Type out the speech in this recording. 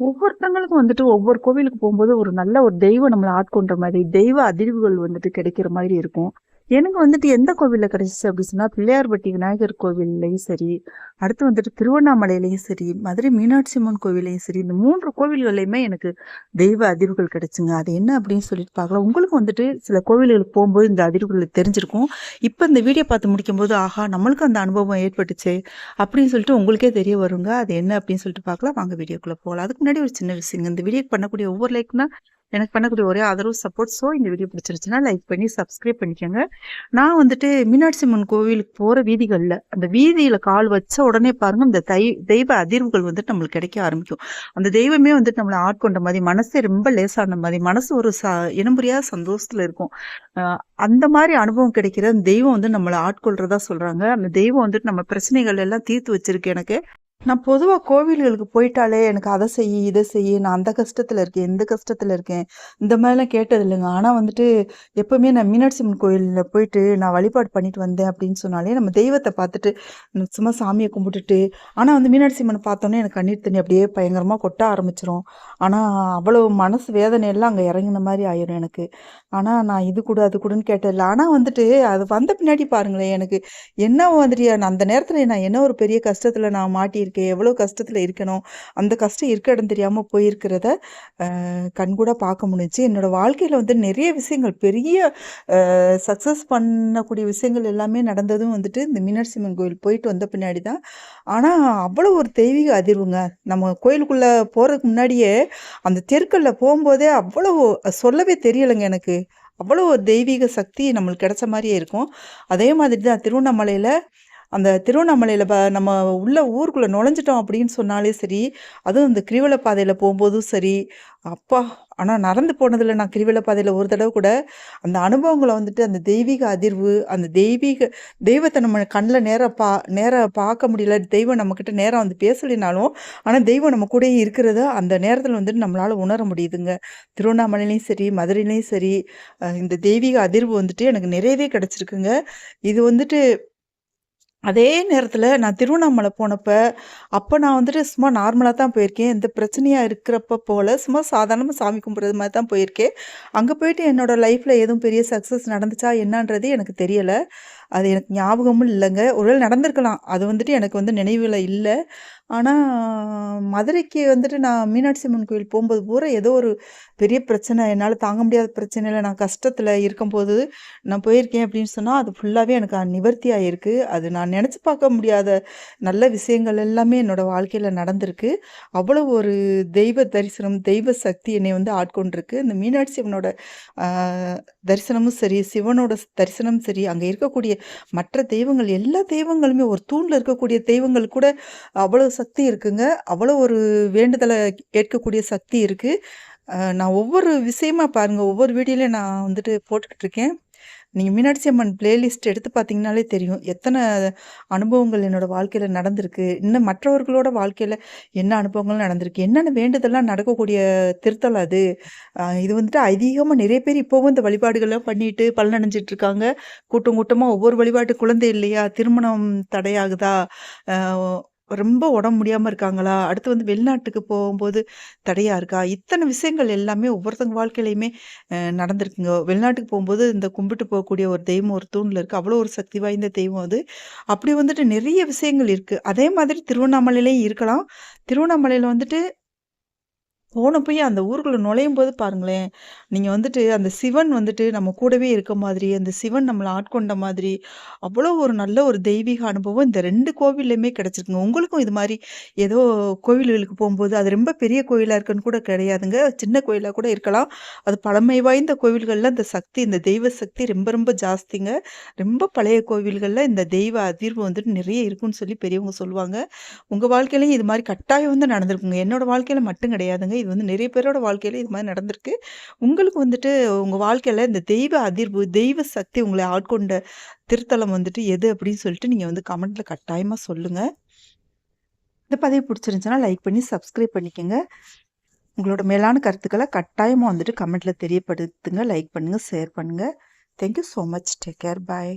ஒவ்வொருத்தங்களுக்கும் வந்துட்டு ஒவ்வொரு கோவிலுக்கு போகும்போது ஒரு நல்ல ஒரு தெய்வம் நம்மளை ஆட்கொண்ட மாதிரி தெய்வ அதிர்வுகள் வந்துட்டு கிடைக்கிற மாதிரி இருக்கும். எனக்கு வந்துட்டு எந்த கோவிலில் கிடைச்சிச்சு அப்படின்னு சொன்னால் பிள்ளையார்பட்டி விநாயகர் கோவில்லையும் சரி அடுத்து வந்துட்டு திருவண்ணாமலையிலையும் சரி மதுரை மீனாட்சி அம்மன் கோவிலையும் சரி இந்த மூன்று கோவில்கள்லையுமே எனக்கு தெய்வ அதிர்வுகள் கிடைச்சுங்க. அது என்ன அப்படின்னு சொல்லிட்டு பார்க்கலாம். உங்களுக்கு வந்துட்டு சில கோவில்களுக்கு போகும்போது இந்த அதிர்வுகள் தெரிஞ்சிருக்கும். இப்போ இந்த வீடியோ பார்த்து முடிக்கும்போது ஆஹா நம்மளுக்கும் அந்த அனுபவம் ஏற்பட்டுச்சு அப்படின்னு சொல்லிட்டு உங்களுக்கே தெரிய வருங்க. அது என்ன அப்படின்னு சொல்லிட்டு பார்க்கலாம். வாங்க வீடியோக்குள்ளே போகலாம். அதுக்கு முன்னாடி ஒரு சின்ன விஷயங்க. இந்த வீடியோ பண்ணக்கூடிய ஒவ்வொரு லைக்னா எனக்கு பண்ணக்கூடிய ஒரே ஆதரவு சப்போர்ட் ஸோ இந்த வீடியோ பிடிச்சிருச்சுன்னா லைக் பண்ணி சப்ஸ்கிரைப் பண்ணிக்கோங்க. நான் வந்துட்டு மீனாட்சி அம்மன் கோவிலுக்கு போகிற வீதிகளில் அந்த வீதியில் கால் வச்ச உடனே பாருங்க இந்த தை தெய்வ அதிர்வுகள் வந்துட்டு நம்மளுக்கு கிடைக்க ஆரம்பிக்கும். அந்த தெய்வமே வந்துட்டு நம்மளை ஆட்கொண்ட மாதிரி மனசே ரொம்ப லேசான மாதிரி மனசு ஒரு ச இனம் சந்தோஷத்தில் இருக்கும். அந்த மாதிரி அனுபவம் கிடைக்கிற அந்த தெய்வம் வந்து நம்மளை ஆட்கொள்றதா சொல்கிறாங்க அந்த தெய்வம் வந்துட்டு நம்ம பிரச்சனைகள் எல்லாம் தீர்த்து வச்சிருக்கு எனக்கு. நான் பொதுவாக கோவில்களுக்கு போயிட்டாலே எனக்கு அதை செய் இதை செய் நான் அந்த கஷ்டத்தில் இருக்கேன் இந்த கஷ்டத்தில் இருக்கேன். இந்த மாதிரிலாம் கேட்டது இல்லைங்க. ஆனால் வந்துட்டு எப்போவுமே நான் மீனாட்சி அம்மன் கோயிலில் போயிட்டு நான் வழிபாடு பண்ணிட்டு வந்தேன் அப்படின்னு சொன்னாலே நம்ம தெய்வத்தை பார்த்துட்டு சும்மா சாமியை கும்பிட்டுட்டு ஆனால் வந்து மீனாட்சி அம்மன் பார்த்தோன்னே எனக்கு கண்ணீர் தண்ணி அப்படியே பயங்கரமாக கொட்ட ஆரம்பிச்சிரும். ஆனால் அவ்வளோ மனசு வேதனை எல்லாம் அங்கே இறங்கின மாதிரி ஆயிரும் எனக்கு. ஆனால் நான் இது கூட அது கூடன்னு கேட்டதில்ல ஆனால் வந்துட்டு அது வந்த பின்னாடி பாருங்களேன் எனக்கு என்ன வந்துட்டு அந்த நேரத்தில் நான் என்ன ஒரு பெரிய கஷ்டத்தில் நான் மாட்டியிருக்கேன் இருக்கே எவ்வளோ கஷ்டத்தில் இருக்கணும் அந்த கஷ்டம் இருக்க இடம் தெரியாமல் போயிருக்கிறத கண்கூட பார்க்க முடிஞ்சு என்னோடய வாழ்க்கையில் வந்து நிறைய விஷயங்கள் பெரிய சக்ஸஸ் பண்ணக்கூடிய விஷயங்கள் எல்லாமே நடந்ததும் வந்துட்டு இந்த மீனாட்சி அம்மன் கோயில் போயிட்டு வந்த பின்னாடி தான். ஆனால் அவ்வளோ ஒரு தெய்வீக அதிர்வுங்க. நம்ம கோயிலுக்குள்ளே போகிறதுக்கு முன்னாடியே அந்த தெருக்களில் போகும்போதே அவ்வளோ சொல்லவே தெரியலைங்க எனக்கு. அவ்வளோ ஒரு தெய்வீக சக்தி நம்மளுக்கு கிடைச்ச மாதிரியே இருக்கும். அதே மாதிரி தான் திருவண்ணாமலையில் அந்த திருவண்ணாமலையில் ப நம்ம உள்ள ஊருக்குள்ளே நுழைஞ்சிட்டோம் அப்படின்னு சொன்னாலே சரி அதுவும் இந்த கிரிவல பாதையில் போகும்போதும் சரி. அப்பா ஆனால் நடந்து போனதில் நான் கிரிவல பாதையில் ஒரு தடவை கூட. அந்த அனுபவங்களை வந்துட்டு அந்த தெய்வீக அதிர்வு அந்த தெய்வீக தெய்வத்தை நம்ம கண்ணில் நேராக பா நேராக பார்க்க முடியல. தெய்வம் நம்மக்கிட்ட நேராக வந்து பேசலினாலும் ஆனால் தெய்வம் நம்ம கூடயே இருக்கிறத அந்த நேரத்தில் வந்துட்டு நம்மளால் உணர முடியுதுங்க. திருவண்ணாமலையிலையும் சரி மதுரையிலையும் சரி இந்த தெய்வீக அதிர்வு வந்துட்டு எனக்கு நிறையவே கிடச்சிருக்குங்க. இது வந்துட்டு அதே நேரத்தில் நான் திருவண்ணாமலை போனப்போ அப்போ நான் வந்துட்டு சும்மா நார்மலாக தான் போயிருக்கேன். எந்த பிரச்சனையாக இருக்கிறப்ப போல் சும்மா சாதாரணமாக சாமி கும்பிட்றது மாதிரி தான் போயிருக்கேன். அங்கே போயிட்டு என்னோடய லைஃப்பில் எதுவும் பெரிய சக்ஸஸ் நடந்துச்சா என்னான்றது எனக்கு தெரியலை அது எனக்கு ஞாபகமும் இல்லைங்க ஒருவேளை நடந்திருக்கலாம். அது வந்துட்டு எனக்கு வந்து நினைவில் இல்லை ஆனால் மதுரைக்கு வந்துட்டு நான் மீனாட்சி அம்மன் கோயில் போகும்போது பூரா ஏதோ ஒரு பெரிய பிரச்சனை என்னால் தாங்க முடியாத பிரச்சனையில் நான் கஷ்டத்தில் இருக்கும்போது நான் போயிருக்கேன் அப்படின்னு சொன்னால் அது ஃபுல்லாகவே எனக்கு நிவர்த்தி ஆகிருக்கு அது நான் நினச்சி பார்க்க முடியாத நல்ல விஷயங்கள் எல்லாமே என்னோடய வாழ்க்கையில் நடந்திருக்கு. அவ்வளோ ஒரு தெய்வ தரிசனம் தெய்வ சக்தி என்னை வந்து ஆட்கொண்டிருக்கு. இந்த மீனாட்சி அம்மனோட தரிசனமும் சரி சிவனோட தரிசனம் சரி அங்கே இருக்கக்கூடிய மற்ற தெய்வங்கள் எல்லா தெய்வங்களுமே ஒரு தூணில் இருக்கக்கூடிய தெய்வங்கள் கூட அவ்வளோ சக்தி இருக்குங்க. அவ்வளோ ஒரு வேண்டுதலை கேட்கக்கூடிய சக்தி இருக்குது நான் ஒவ்வொரு விஷயமா பாருங்கள் ஒவ்வொரு வீடியோலையும் நான் வந்துட்டு போட்டுக்கிட்டு இருக்கேன். நீங்கள் மீனாட்சி அம்மன் பிளேலிஸ்ட் எடுத்து பார்த்தீங்கனாலே தெரியும். எத்தனை அனுபவங்கள் என்னோடய வாழ்க்கையில் நடந்திருக்கு. இன்னும் மற்றவர்களோட வாழ்க்கையில் என்ன அனுபவங்கள் நடந்திருக்கு. என்னென்ன வேண்டுதெல்லாம் நடக்கக்கூடிய திருத்தல் அது? இது வந்துட்டு அதிகமாக நிறைய பேர் இப்போவும் இந்த வழிபாடுகள்லாம் பண்ணிட்டு பலனடைஞ்சிட்டு இருக்காங்க. கூட்டம் கூட்டமாக ஒவ்வொரு வழிபாட்டு குழந்தை இல்லையா? திருமணம் தடையாகுதா? ரொம்ப உடம்பு முடியாமல் இருக்காங்களா? அடுத்து வந்து வெளிநாட்டுக்கு போகும்போது தடையாக இருக்கா? இத்தனை விஷயங்கள் எல்லாமே ஒவ்வொருத்தங்க வாழ்க்கையிலையுமே நடந்திருக்குங்க. வெளிநாட்டுக்கு போகும்போது இந்த கும்பிட்டு போகக்கூடிய ஒரு தெய்வம் ஒரு தூணில் இருக்குது அவ்வளோ ஒரு சக்தி வாய்ந்த தெய்வம் அது. அப்படி வந்துட்டு நிறைய விஷயங்கள் இருக்குது அதே மாதிரி திருவண்ணாமலையிலையும் இருக்கலாம். திருவண்ணாமலையில் வந்துட்டு போன போய் அந்த ஊருக்குள்ளே நுழையும் போது பாருங்களேன், நீங்கள் வந்துட்டு அந்த சிவன் வந்துட்டு நம்ம கூடவே இருக்க மாதிரி, அந்த சிவன் நம்மளை ஆட்கொண்ட மாதிரி, அவ்வளோ ஒரு நல்ல ஒரு தெய்வீக அனுபவம் இந்த ரெண்டு கோவில்லையுமே கிடச்சிருக்குங்க உங்களுக்கும் இது மாதிரி ஏதோ கோவில்களுக்கு போகும்போது, அது ரொம்ப பெரிய கோயிலாக இருக்குன்னு கூட கிடையாதுங்க. சின்ன கோயிலாக கூட இருக்கலாம். அது பழமை வாய்ந்த கோவில்களில் இந்த சக்தி, இந்த தெய்வ சக்தி ரொம்ப ரொம்ப ஜாஸ்திங்க. ரொம்ப பழைய கோவில்களில் இந்த தெய்வ அதிர்வு வந்துட்டு நிறைய இருக்குன்னு சொல்லி பெரியவங்க சொல்லுவாங்க. உங்கள் வாழ்க்கையிலையும் இது மாதிரி கட்டாயம் வந்து நடந்திருக்குங்க. என்னோடய வாழ்க்கையில் மட்டும் கிடையாதுங்க. இது வந்து நிறைய பேரோட வாழ்க்கையில இது மாதிரி நடந்திருக்கு. உங்களுக்கு வந்துட்டு உங்கள் வாழ்க்கையில் இந்த தெய்வ அதிர்வு தெய்வ சக்தி உங்களை ஆட்கொண்ட திருத்தலம் வந்துட்டு எது அப்படின்னு சொல்லிட்டு நீங்கள் வந்து கமெண்ட்டில் கட்டாயமாக சொல்லுங்கள் இந்த பதிவு பிடிச்சிருந்துச்சுன்னா லைக் பண்ணி சப்ஸ்கிரைப் பண்ணிக்கோங்க. உங்களோட மேலான கருத்துக்களை கட்டாயமாக வந்துட்டு கமெண்ட்டில் தெரியப்படுத்துங்க லைக் பண்ணுங்கள் ஷேர் பண்ணுங்கள் thank you so much take care bye